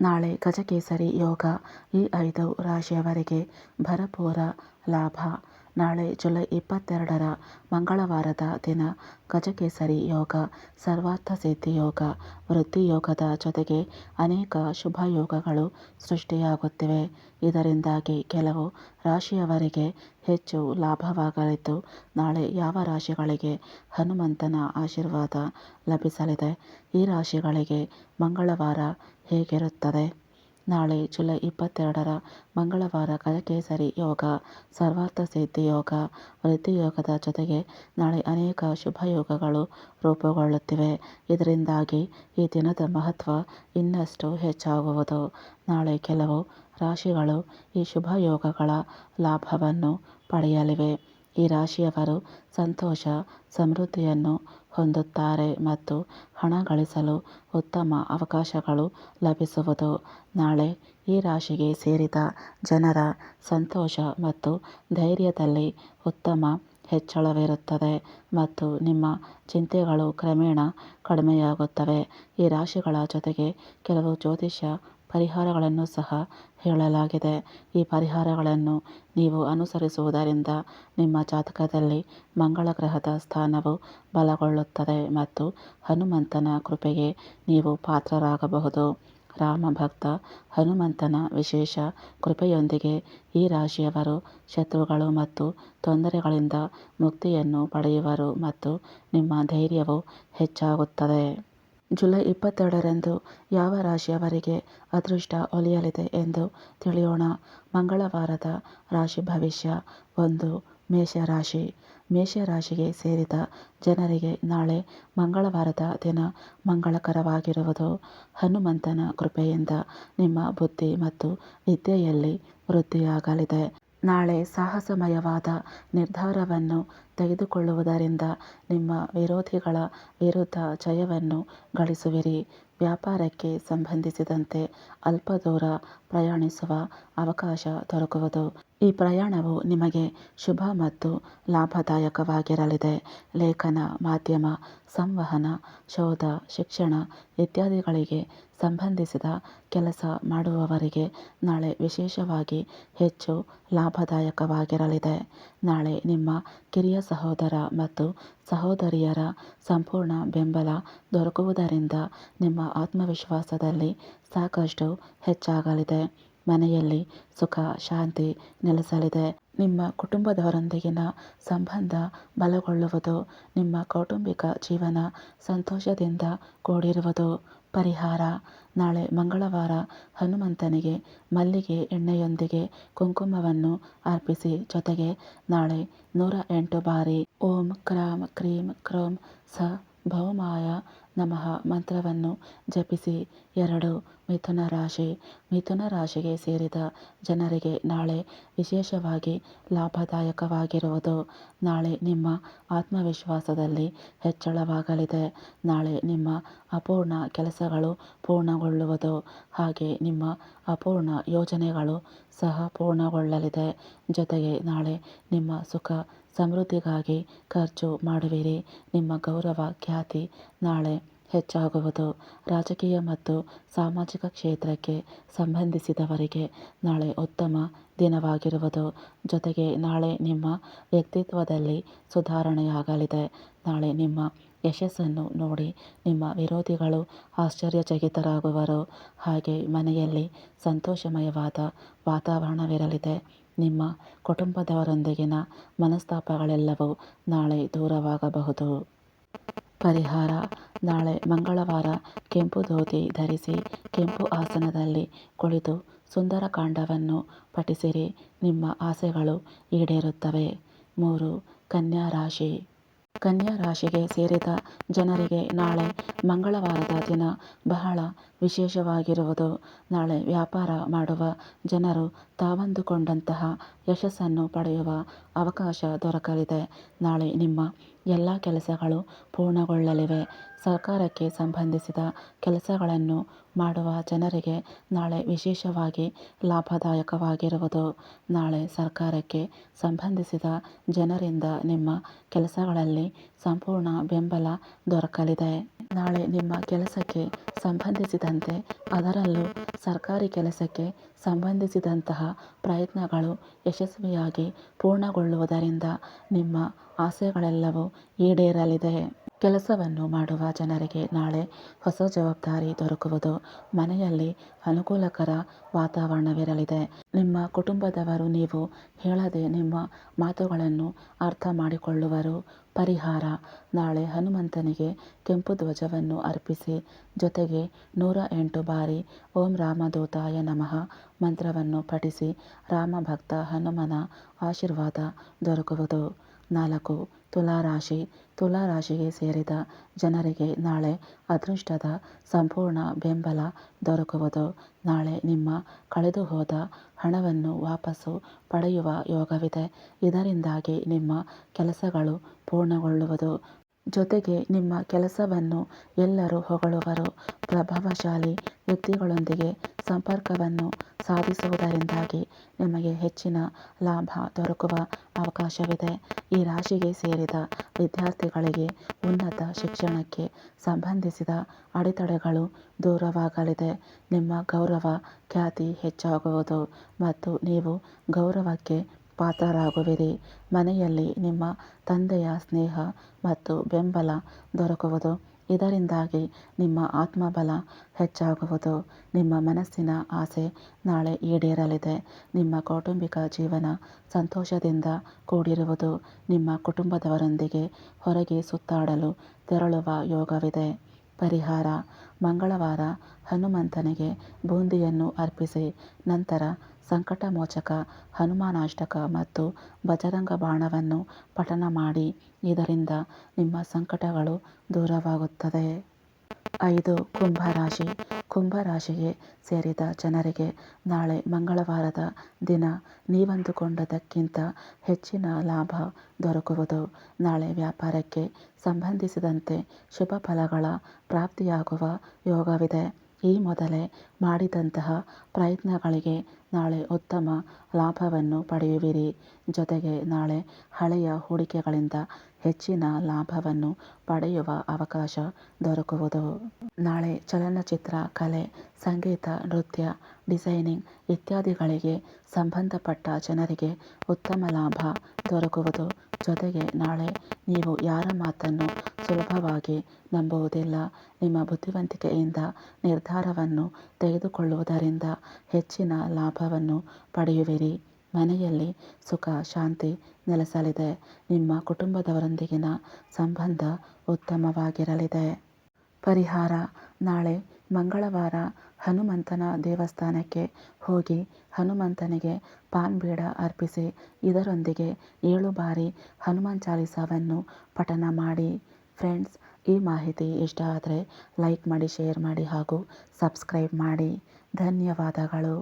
ನಾಳೆ ಗಜಕೇಸರಿ ಯೋಗ ಈ ಐದು ರಾಶಿಯವರಿಗೆ ಭರಪೂರ ಲಾಭ. ನಾಳೆ ಜುಲೈ ಇಪ್ಪತ್ತೆರಡರ ಮಂಗಳವಾರದ ದಿನ ಗಜಕೇಸರಿ ಯೋಗ, ಸರ್ವಾರ್ಥ ಸಿದ್ಧಿ ಯೋಗ ವೃದ್ಧಿಯೋಗದ ಜೊತೆಗೆ ಅನೇಕ ಶುಭ ಯೋಗಗಳು ಸೃಷ್ಟಿಯಾಗುತ್ತಿವೆ. ಇದರಿಂದಾಗಿ ಕೆಲವು ರಾಶಿಯವರಿಗೆ ಹೆಚ್ಚು ಲಾಭವಾಗಲಿದ್ದು, ನಾಳೆ ಯಾವ ರಾಶಿಗಳಿಗೆ ಹನುಮಂತನ ಆಶೀರ್ವಾದ ಲಭಿಸಲಿದೆ? ಈ ರಾಶಿಗಳಿಗೆ ಮಂಗಳವಾರ ಹೇಗಿರುತ್ತದೆ? ನಾಳೆ ಜುಲೈ ಇಪ್ಪತ್ತೆರಡರ ಮಂಗಳವಾರ ಕರಕೇಸರಿ ಯೋಗ, ಸರ್ವಾರ್ಥ ಸಿದ್ಧಿ ಯೋಗ ವೃದ್ಧಿಯೋಗದ ಜೊತೆಗೆ ನಾಳೆ ಅನೇಕ ಶುಭ ಯೋಗಗಳು ರೂಪುಗೊಳ್ಳುತ್ತಿವೆ. ಇದರಿಂದಾಗಿ ಈ ದಿನದ ಮಹತ್ವ ಇನ್ನಷ್ಟು ಹೆಚ್ಚಾಗುವುದು. ನಾಳೆ ಕೆಲವು ರಾಶಿಗಳು ಈ ಶುಭ ಯೋಗಗಳ ಲಾಭವನ್ನು ಪಡೆಯಲಿವೆ. ಈ ರಾಶಿಯವರು ಸಂತೋಷ, ಸಮೃದ್ಧಿಯನ್ನು ಹೊಂದುತ್ತಾರೆ ಮತ್ತು ಹಣ ಗಳಿಸಲು ಉತ್ತಮ ಅವಕಾಶಗಳು ಲಭಿಸುವುದು. ನಾಳೆ ಈ ರಾಶಿಗೆ ಸೇರಿದ ಜನರ ಸಂತೋಷ ಮತ್ತು ಧೈರ್ಯದಲ್ಲಿ ಉತ್ತಮ ಹೆಚ್ಚಳವಿರುತ್ತದೆ ಮತ್ತು ನಿಮ್ಮ ಚಿಂತೆಗಳು ಕ್ರಮೇಣ ಕಡಿಮೆಯಾಗುತ್ತವೆ. ಈ ರಾಶಿಗಳ ಜೊತೆಗೆ ಕೆಲವು ಜ್ಯೋತಿಷ್ಯ ಪರಿಹಾರಗಳನ್ನು ಸಹ ಹೇಳಲಾಗಿದೆ. ಈ ಪರಿಹಾರಗಳನ್ನು ನೀವು ಅನುಸರಿಸುವುದರಿಂದ ನಿಮ್ಮ ಜಾತಕದಲ್ಲಿ ಮಂಗಳ ಗ್ರಹದ ಸ್ಥಾನವು ಬಲಗೊಳ್ಳುತ್ತದೆ ಮತ್ತು ಹನುಮಂತನ ಕೃಪೆಗೆ ನೀವು ಪಾತ್ರರಾಗಬಹುದು. ರಾಮ ಭಕ್ತ ಹನುಮಂತನ ವಿಶೇಷ ಕೃಪೆಯೊಂದಿಗೆ ಈ ರಾಶಿಯವರು ಶತ್ರುಗಳು ಮತ್ತು ತೊಂದರೆಗಳಿಂದ ಮುಕ್ತಿಯನ್ನು ಪಡೆಯುವರು ಮತ್ತು ನಿಮ್ಮ ಧೈರ್ಯವು ಹೆಚ್ಚಾಗುತ್ತದೆ. ಜುಲೈ ಇಪ್ಪತ್ತೆರಡರಂದು ಯಾವ ರಾಶಿಯವರಿಗೆ ಅದೃಷ್ಟ ಒಲಿಯಲಿದೆ ಎಂದು ತಿಳಿಯೋಣ. ಮಂಗಳವಾರದ ರಾಶಿ ಭವಿಷ್ಯ. ಒಂದು, ಮೇಷರಾಶಿ. ಮೇಷರಾಶಿಗೆ ಸೇರಿದ ಜನರಿಗೆ ನಾಳೆ ಮಂಗಳವಾರದ ದಿನ ಮಂಗಳಕರವಾಗಿರುವುದು. ಹನುಮಂತನ ಕೃಪೆಯಿಂದ ನಿಮ್ಮ ಬುದ್ಧಿ ಮತ್ತು ವಿದ್ಯೆಯಲ್ಲಿ ವೃದ್ಧಿಯಾಗಲಿದೆ. ನಾಳೆ ಸಾಹಸಮಯವಾದ ನಿರ್ಧಾರವನ್ನು ತೆಗೆದುಕೊಳ್ಳುವುದರಿಂದ ನಿಮ್ಮ ವಿರೋಧಿಗಳ ವಿರುದ್ಧ ಜಯವನ್ನು ಗಳಿಸುವಿರಿ. ವ್ಯಾಪಾರಕ್ಕೆ ಸಂಬಂಧಿಸಿದಂತೆ ಅಲ್ಪ ದೂರ ಪ್ರಯಾಣಿಸುವ ಅವಕಾಶ ದೊರಕುವುದು. ಈ ಪ್ರಯಾಣವು ನಿಮಗೆ ಶುಭ ಮತ್ತು ಲಾಭದಾಯಕವಾಗಿರಲಿದೆ. ಲೇಖನ, ಮಾಧ್ಯಮ, ಸಂವಹನ, ಶೋಧ, ಶಿಕ್ಷಣ ಇತ್ಯಾದಿಗಳಿಗೆ ಸಂಬಂಧಿಸಿದ ಕೆಲಸ ಮಾಡುವವರಿಗೆ ನಾಳೆ ವಿಶೇಷವಾಗಿ ಹೆಚ್ಚು ಲಾಭದಾಯಕವಾಗಿರಲಿದೆ. ನಾಳೆ ನಿಮ್ಮ ಕಿರಿಯ ಸಹೋದರ ಮತ್ತು ಸಹೋದರಿಯರ ಸಂಪೂರ್ಣ ಬೆಂಬಲ ದೊರಕುವುದರಿಂದ ನಿಮ್ಮ ಆತ್ಮವಿಶ್ವಾಸದಲ್ಲಿ ಸಾಕಷ್ಟು ಹೆಚ್ಚಾಗಲಿದೆ. ಮನೆಯಲ್ಲಿ ಸುಖ, ಶಾಂತಿ ನೆಲೆಸಲಿದೆ. ನಿಮ್ಮ ಕುಟುಂಬದವರೊಂದಿಗಿನ ಸಂಬಂಧ ಬಲಗೊಳ್ಳುವುದು, ನಿಮ್ಮ ಕೌಟುಂಬಿಕ ಜೀವನ ಸಂತೋಷದಿಂದ ಕೂಡಿರುವುದು. ಪರಿಹಾರ. ನಾಳೆ ಮಂಗಳವಾರ ಹನುಮಂತನಿಗೆ ಮಲ್ಲಿಗೆ ಎಣ್ಣೆಯೊಂದಿಗೆ ಕುಂಕುಮವನ್ನು ಅರ್ಪಿಸಿ ಜೊತೆಗೆ ನಾಳೆ ನೂರ ಎಂಟು ಬಾರಿ ಓಂ ಕ್ರಾಮ್ ಕ್ರೀಂ ಕ್ರೋಂ ಸ ಭೌಮಾಯ ನಮಃ ಮಂತ್ರವನ್ನು ಜಪಿಸಿ ಎರಡು ಮಿಥುನ ರಾಶಿ. ಮಿಥುನ ರಾಶಿಗೆ ಸೇರಿದ ಜನರಿಗೆ ನಾಳೆ ವಿಶೇಷವಾಗಿ ಲಾಭದಾಯಕವಾಗಿರುವುದು. ನಾಳೆ ನಿಮ್ಮ ಆತ್ಮವಿಶ್ವಾಸದಲ್ಲಿ ಹೆಚ್ಚಳವಾಗಲಿದೆ. ನಾಳೆ ನಿಮ್ಮ ಅಪೂರ್ಣ ಕೆಲಸಗಳು ಪೂರ್ಣಗೊಳ್ಳುವುದು. ಹಾಗೆ ನಿಮ್ಮ ಅಪೂರ್ಣ ಯೋಜನೆಗಳು ಸಹ ಪೂರ್ಣಗೊಳ್ಳಲಿದೆ. ಜೊತೆಗೆ ನಾಳೆ ನಿಮ್ಮ ಸುಖ ಸಮೃದ್ಧಿಗಾಗಿ ಖರ್ಚು ಮಾಡುವಿರಿ. ನಿಮ್ಮ ಗೌರವ, ಖ್ಯಾತಿ ನಾಳೆ ಹೆಚ್ಚಾಗುವುದು. ರಾಜಕೀಯ ಮತ್ತು ಸಾಮಾಜಿಕ ಕ್ಷೇತ್ರಕ್ಕೆ ಸಂಬಂಧಿಸಿದವರಿಗೆ ನಾಳೆ ಉತ್ತಮ ದಿನವಾಗಿರುವುದು. ಜೊತೆಗೆ ನಾಳೆ ನಿಮ್ಮ ವ್ಯಕ್ತಿತ್ವದಲ್ಲಿ ಸುಧಾರಣೆಯಾಗಲಿದೆ. ನಾಳೆ ನಿಮ್ಮ ಯಶಸ್ಸನ್ನು ನೋಡಿ ನಿಮ್ಮ ವಿರೋಧಿಗಳು ಆಶ್ಚರ್ಯಚಕಿತರಾಗುವರು. ಹಾಗೆ ಮನೆಯಲ್ಲಿ ಸಂತೋಷಮಯವಾದ ವಾತಾವರಣವಿರಲಿದೆ. ನಿಮ್ಮ ಕುಟುಂಬದವರೊಂದಿಗಿನ ಮನಸ್ತಾಪಗಳೆಲ್ಲವೂ ನಾಳೆ ದೂರವಾಗಬಹುದು. ಪರಿಹಾರ. ನಾಳೆ ಮಂಗಳವಾರ ಕೆಂಪು ಧೋತಿ ಧರಿಸಿ ಕೆಂಪು ಆಸನದಲ್ಲಿ ಕುಳಿತು ಸುಂದರಕಾಂಡವನ್ನು ಪಠಿಸಿರಿ. ನಿಮ್ಮ ಆಸೆಗಳು ಈಡೇರುತ್ತವೆ. ಮೂರು, ಕನ್ಯಾ ರಾಶಿ. ಕನ್ಯಾ ರಾಶಿಗೆ ಸೇರಿದ ಜನರಿಗೆ ನಾಳೆ ಮಂಗಳವಾರದ ದಿನ ಬಹಳ ವಿಶೇಷವಾಗಿರುವುದು. ನಾಳೆ ವ್ಯಾಪಾರ ಮಾಡುವ ಜನರು ತಾವಂದುಕೊಂಡಂತಹ ಯಶಸ್ಸನ್ನು ಪಡೆಯುವ ಅವಕಾಶ ದೊರಕಲಿದೆ. ನಾಳೆ ನಿಮ್ಮ ಎಲ್ಲ ಕೆಲಸಗಳು ಪೂರ್ಣಗೊಳ್ಳಲಿವೆ. ಸರ್ಕಾರಕ್ಕೆ ಸಂಬಂಧಿಸಿದ ಕೆಲಸಗಳನ್ನು ಮಾಡುವ ಜನರಿಗೆ ನಾಳೆ ವಿಶೇಷವಾಗಿ ಲಾಭದಾಯಕವಾಗಿರುವುದು. ನಾಳೆ ಸರ್ಕಾರಕ್ಕೆ ಸಂಬಂಧಿಸಿದ ಜನರಿಂದ ನಿಮ್ಮ ಕೆಲಸಗಳಲ್ಲಿ ಸಂಪೂರ್ಣ ಬೆಂಬಲ ದೊರಕಲಿದೆ. ನಾಳೆ ನಿಮ್ಮ ಕೆಲಸಕ್ಕೆ ಸಂಬಂಧಿಸಿದಂತೆ ಅದರಲ್ಲೂ ಸರ್ಕಾರಿ ಕೆಲಸಕ್ಕೆ ಸಂಬಂಧಿಸಿದಂತಹ ಪ್ರಯತ್ನಗಳು ಯಶಸ್ವಿಯಾಗಿ ಪೂರ್ಣಗೊಳ್ಳುವುದರಿಂದ ನಿಮ್ಮ ಆಸೆಗಳೆಲ್ಲವೂ ಈಡೇರಲಿದೆ. ಕೆಲಸವನ್ನು ಮಾಡುವ ಜನರಿಗೆ ನಾಳೆ ಹೊಸ ಜವಾಬ್ದಾರಿ ದೊರಕುವುದು ಮನೆಯಲ್ಲಿ ಅನುಕೂಲಕರ ವಾತಾವರಣವಿರಲಿದೆ. ನಿಮ್ಮ ಕುಟುಂಬದವರು ನೀವು ಹೇಳದೆ ನಿಮ್ಮ ಮಾತುಗಳನ್ನು ಅರ್ಥ ಮಾಡಿಕೊಳ್ಳುವರು. ಪರಿಹಾರ, ನಾಳೆ ಹನುಮಂತನಿಗೆ ಕೆಂಪು ಧ್ವಜವನ್ನು ಅರ್ಪಿಸಿ ಜೊತೆಗೆ ನೂರ ಎಂಟು ಬಾರಿ ಓಂ ರಾಮದೂತಾಯ ನಮಃ ಮಂತ್ರವನ್ನು ಪಠಿಸಿ ರಾಮಭಕ್ತ ಹನುಮನ ಆಶೀರ್ವಾದ ದೊರಕುವುದು. ನಾಲ್ಕು, ತುಲಾರಾಶಿ. ತುಲಾರಾಶಿಗೆ ಸೇರಿದ ಜನರಿಗೆ ನಾಳೆ ಅದೃಷ್ಟದ ಸಂಪೂರ್ಣ ಬೆಂಬಲ ದೊರಕುವುದು. ನಾಳೆ ನಿಮ್ಮ ಕಳೆದು ಹೋದ ಹಣವನ್ನು ವಾಪಸ್ಸು ಪಡೆಯುವ ಯೋಗವಿದೆ. ಇದರಿಂದಾಗಿ ನಿಮ್ಮ ಕೆಲಸಗಳು ಪೂರ್ಣಗೊಳ್ಳುವುದು. ಜೊತೆಗೆ ನಿಮ್ಮ ಕೆಲಸವನ್ನು ಎಲ್ಲರೂ ಹೊಗಳುವರು. ಪ್ರಭಾವಶಾಲಿ ವ್ಯಕ್ತಿಗಳೊಂದಿಗೆ ಸಂಪರ್ಕವನ್ನು ಸಾಧಿಸುವುದರಿಂದಾಗಿ ನಿಮಗೆ ಹೆಚ್ಚಿನ ಲಾಭ ದೊರಕುವ ಅವಕಾಶವಿದೆ. ಈ ರಾಶಿಗೆ ಸೇರಿದ ವಿದ್ಯಾರ್ಥಿಗಳಿಗೆ ಉನ್ನತ ಶಿಕ್ಷಣಕ್ಕೆ ಸಂಬಂಧಿಸಿದ ಅಡೆತಡೆಗಳು ದೂರವಾಗಲಿದೆ. ನಿಮ್ಮ ಗೌರವ ಖ್ಯಾತಿ ಹೆಚ್ಚಾಗುವುದು ಮತ್ತು ನೀವು ಗೌರವಕ್ಕೆ ಪಾತ್ರರಾಗುವಿರಿ. ಮನೆಯಲ್ಲಿ ನಿಮ್ಮ ತಂದೆಯ ಸ್ನೇಹ ಮತ್ತು ಬೆಂಬಲ ದೊರಕುವುದು. ಇದರಿಂದಾಗಿ ನಿಮ್ಮ ಆತ್ಮಬಲ ಹೆಚ್ಚಾಗುವುದು. ನಿಮ್ಮ ಮನಸ್ಸಿನ ಆಸೆ ನಾಳೆ ಈಡೇರಲಿದೆ. ನಿಮ್ಮ ಕೌಟುಂಬಿಕ ಜೀವನ ಸಂತೋಷದಿಂದ ಕೂಡಿರುವುದು. ನಿಮ್ಮ ಕುಟುಂಬದವರೊಂದಿಗೆ ಹೊರಗೆ ಸುತ್ತಾಡಲು ತೆರಳುವ ಯೋಗವಿದೆ. ಪರಿಹಾರ. ಮಂಗಳವಾರ ಹನುಮಂತನಿಗೆ ಬೂಂದಿಯನ್ನು ಅರ್ಪಿಸಿ. ನಂತರ ಸಂಕಟಮೋಚಕ ಹನುಮಾನಾಷ್ಟಕ ಮತ್ತು ಭಜರಂಗ ಬಾಣವನ್ನು ಪಠಣ ಮಾಡಿ. ಇದರಿಂದ ನಿಮ್ಮ ಸಂಕಟಗಳು ದೂರವಾಗುತ್ತದೆ. ಐದು ಕುಂಭರಾಶಿ ಕುಂಭರಾಶಿಗೆ ಸೇರಿದ ಜನರಿಗೆ ನಾಳೆ ಮಂಗಳವಾರದ ದಿನ. ನೀವಂದುಕೊಂಡದಕ್ಕಿಂತ ಹೆಚ್ಚಿನ ಲಾಭ ದೊರಕುವುದು. ನಾಳೆ ವ್ಯಾಪಾರಕ್ಕೆ ಸಂಬಂಧಿಸಿದಂತೆ ಶುಭ ಫಲಗಳ ಪ್ರಾಪ್ತಿಯಾಗುವ ಯೋಗವಿದೆ. ಈ ಮೊದಲೇ ಮಾಡಿದಂತಹ ಪ್ರಯತ್ನಗಳಿಗೆ ನಾಳೆ ಉತ್ತಮ ಲಾಭವನ್ನು ಪಡೆಯುವಿರಿ. ಜೊತೆಗೆ ನಾಳೆ ಹಳೆಯ ಹೂಡಿಕೆಗಳಿಂದ ಹೆಚ್ಚಿನ ಲಾಭವನ್ನು ಪಡೆಯುವ ಅವಕಾಶ ದೊರಕುವುದು. ನಾಳೆ ಚಲನಚಿತ್ರ, ಕಲೆ, ಸಂಗೀತ, ನೃತ್ಯ, ಡಿಸೈನಿಂಗ್ ಇತ್ಯಾದಿಗಳಿಗೆ ಸಂಬಂಧಪಟ್ಟ ಜನರಿಗೆ ಉತ್ತಮ ಲಾಭ ದೊರಕುವುದು. ಜೊತೆಗೆ ನಾಳೆ ನೀವು ಯಾರ ಮಾತನ್ನು ಸುಲಭವಾಗಿ ನಂಬುವುದಿಲ್ಲ. ನಿಮ್ಮ ಬುದ್ಧಿವಂತಿಕೆಯಿಂದ ನಿರ್ಧಾರವನ್ನು ತೆಗೆದುಕೊಳ್ಳುವುದರಿಂದ ಹೆಚ್ಚಿನ ಲಾಭವನ್ನು ಪಡೆಯುವಿರಿ. ಮನೆಯಲ್ಲಿ ಸುಖ, ಶಾಂತಿ ನೆಲೆಸಲಿದೆ. ನಿಮ್ಮ ಕುಟುಂಬದವರೊಂದಿಗಿನ ಸಂಬಂಧ ಉತ್ತಮವಾಗಿರಲಿದೆ. ಪರಿಹಾರ. ನಾಳೆ ಮಂಗಳವಾರ ಹನುಮಂತನ ದೇವಸ್ಥಾನಕ್ಕೆ ಹೋಗಿ ಹನುಮಂತನಿಗೆ ಪಾನ್ ಬೀಡ ಅರ್ಪಿಸಿ, ಇದರೊಂದಿಗೆ ಏಳು ಬಾರಿ ಹನುಮಾನ್ ಚಾಲಿಸವನ್ನು ಪಠಣ ಮಾಡಿ. ಫ್ರೆಂಡ್ಸ್, ಈ ಮಾಹಿತಿ ಇಷ್ಟ ಆದರೆ ಲೈಕ್ ಮಾಡಿ, ಶೇರ್ ಮಾಡಿ ಹಾಗೂ ಸಬ್ಸ್ಕ್ರೈಬ್ ಮಾಡಿ. ಧನ್ಯವಾದಗಳು.